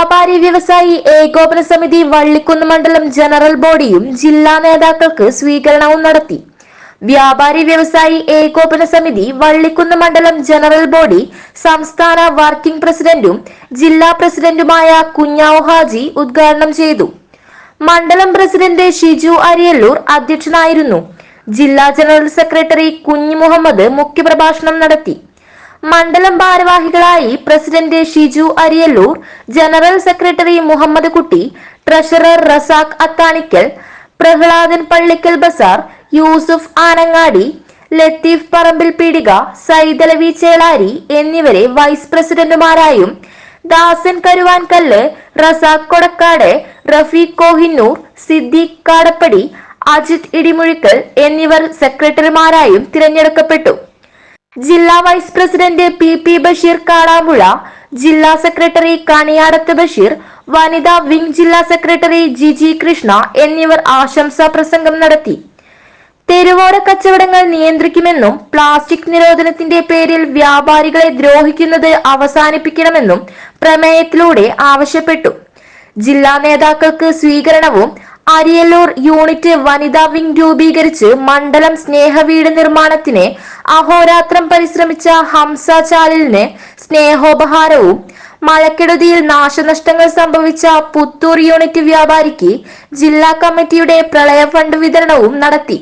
വ്യവസായി ഏകോപന സമിതി വള്ളിക്കുന്ന് മണ്ഡലം ജനറൽ ബോഡിയും ജില്ലാ നേതാക്കൾക്ക് സ്വീകരണവും നടത്തി. വ്യാപാരി വ്യവസായി ഏകോപന സമിതി വള്ളിക്കുന്ന് മണ്ഡലം ജനറൽ ബോഡി സംസ്ഥാന വർക്കിംഗ് പ്രസിഡന്റും ജില്ലാ പ്രസിഡന്റുമായ കുഞ്ഞാവ് ഹാജി ഉദ്ഘാടനം ചെയ്തു. മണ്ഡലം പ്രസിഡന്റ് ഷിജു അരിയല്ലൂർ അധ്യക്ഷനായിരുന്നു. ജില്ലാ ജനറൽ സെക്രട്ടറി കുഞ്ഞു മുഹമ്മദ് മുഖ്യപ്രഭാഷണം നടത്തി. മണ്ഡലം ഭാരവാഹികളായി president Shiju Ariyallur general secretary Muhammad Kutty treasurer Razak Athanikkal Prahladan Pallikkal Bazar Yusuf Anangadi Latheef പറമ്പിൽ പീടിക സൈതലവി ചേളാരി എന്നിവരെ വൈസ് പ്രസിഡന്റുമാരായും ദാസൻ കരുവാൻകല്ല് റസാഖ് കൊടക്കാട് റഫീഖ് കോഹിന്നൂർ സിദ്ദീഖ് കാടപ്പടി അജിത് ഇടിമുഴിക്കൽ എന്നിവർ സെക്രട്ടറിമാരായും തിരഞ്ഞെടുക്കപ്പെട്ടു. ജില്ലാ vice president P P Basheer Kadampuzha ജില്ലാ സെക്രട്ടറി കണിയാടത്ത് ബഷീർ വനിതാ വിംഗ് ജില്ലാ സെക്രട്ടറി ജിജി കൃഷ്ണ എന്നിവർ ആശംസാ പ്രസംഗം നടത്തി. തെരുവോര കച്ചവടങ്ങൾ നിയന്ത്രിക്കുമെന്നും പ്ലാസ്റ്റിക് നിരോധനത്തിന്റെ പേരിൽ വ്യാപാരികളെ ദ്രോഹിക്കുന്നത് അവസാനിപ്പിക്കണമെന്നും പ്രമേയത്തിലൂടെ ആവശ്യപ്പെട്ടു. ജില്ലാ നേതാക്കൾക്ക് സ്വീകരണവും അരിയല്ലൂർ യൂണിറ്റ് വനിതാ വിംഗ് രൂപീകരിച്ച് മണ്ഡലം സ്നേഹവീട് നിർമ്മാണത്തിന് അഹോരാത്രം പരിശ്രമിച്ച ഹംസ ചാലിലിന് സ്നേഹോപഹാരവും മഴക്കെടുതിയിൽ നാശനഷ്ടങ്ങൾ സംഭവിച്ച പുത്തൂർ യൂണിറ്റ് വ്യാപാരിക്ക് ജില്ലാ കമ്മിറ്റിയുടെ പ്രളയ ഫണ്ട് വിതരണവും നടത്തി.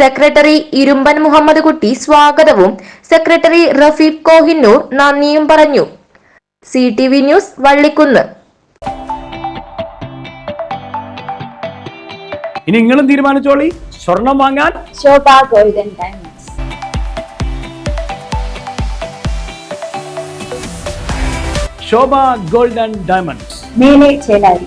സെക്രട്ടറി ഇരുമ്പൻ മുഹമ്മദ് കുട്ടി സ്വാഗതവും സെക്രട്ടറി റഫീഖ് കോഹിന്നൂർ നന്ദിയും പറഞ്ഞു. C T V news Vallikkunnu. ഇനി നിങ്ങളും തീരുമാനിച്ചോളി. സ്വർണം വാങ്ങാൻ. Shobha golden diamonds Shobha gold and diamonds. మేలే చేలాయి